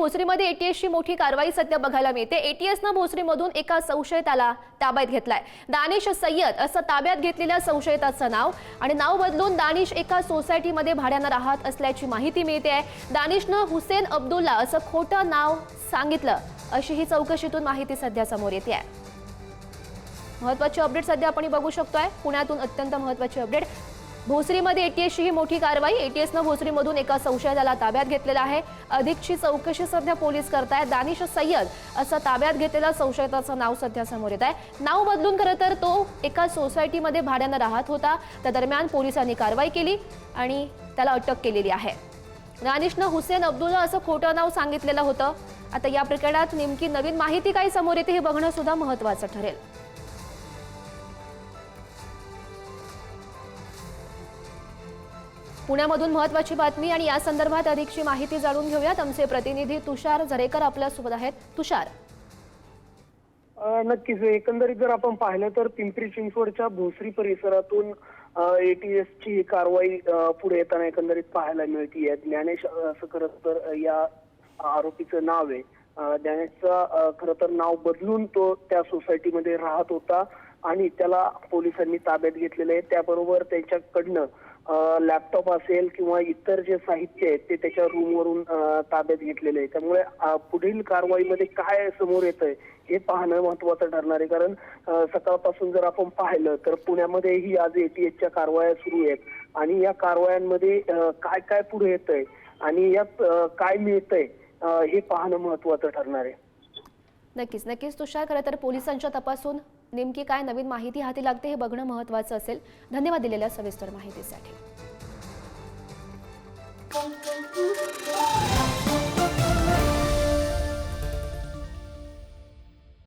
भोसरीमध्ये एटीएसची मोठी कारवाई सध्या बघायला मिळते. एटीएसनं भोसरीमधून एका संशयिताला ताब्यात घेतलाय. दानिश सय्यद असं ताब्यात घेतलेल्या संशयिताचं नाव आणि नाव बदलून दानिश एका सोसायटीमध्ये भाड्यानं राहत असल्याची माहिती मिळते. आहे दानिशनं हुसेन अब्दुल्ला असं खोटं नाव सांगितलं अशी ही चौकशीतून माहिती सध्या समोर येते आहे. महत्वाची अपडेट सध्या आपण बघू शकतोय. पुण्यातून अत्यंत महत्वाची अपडेट. भोसरीमध्ये एटीएसची ही मोठी कारवाई. एटीएसनं भोसरीमधून एका संशयिताला ताब्यात घेतलेला आहे. अधिकची चौकशी सध्या पोलीस करतायत. दानिश सय्यद असं ताब्यात घेतलेल्या संशयिताचं नाव सध्या समोर येत आहे नाव बदलून खरं तर तो एका सोसायटीमध्ये भाड्यानं राहत होता. त्या दरम्यान पोलिसांनी कारवाई केली आणि त्याला अटक केलेली आहे. दानिशनं हुसेन अब्दुल्ला असं खोटं नाव सांगितलेलं होतं. आता या प्रकरणात नेमकी नवीन माहिती काय समोर येते हे बघणं सुद्धा महत्वाचं ठरेल. पुण्यामधून महत्वाची बातमी आणि या संदर्भात अधिकची माहिती जाणून घेऊयात. आमचे प्रतिनिधी तुषार झरेकर आपल्यासोबत आहेत. तुषार. नक्कीच. एकंदरीत जर आपण पाहिलं तर पिंपरी चिंचवडच्या भोसरी परिसरातून एटीएस ची कारवाई पुढे येताना एकंदरीत पाहायला मिळतीये. ज्ञानेश असं करत तर या आरोपीचं नाव आहे. ज्ञानेशचा ज्ञानेशचं खरं तर नाव बदलून तो त्या सोसायटीमध्ये राहत होता आणि त्याला पोलिसांनी ताब्यात घेतलेलं आहे. त्याबरोबर त्यांच्याकडनं लॅपटॉप असेल किंवा इतर जे साहित्य आहे ते त्याच्या रूमवरून ताब्यात घेतलेले आहे. त्यामुळे पुढील कारवाईमध्ये काय समोर येत आहे हे पाहणं महत्वाचं ठरणार आहे. कारण सकाळपासून जर आपण पाहिलं तर पुण्यामध्येही आज एटीएसच्या कारवाया सुरू आहेत. आणि या कारवायांमध्ये काय काय पुढे येत आहे आणि यात काय मिळतंय हे पाहणं महत्वाचं ठरणार आहे. नक्कीच नक्कीच. तुषार खरं तर पोलिसांच्या तपासून नेमकी काय नवीन माहिती हाती लागते हे बघणं महत्वाचं असेल. धन्यवाद दिलेल्या सविस्तर माहितीसाठी.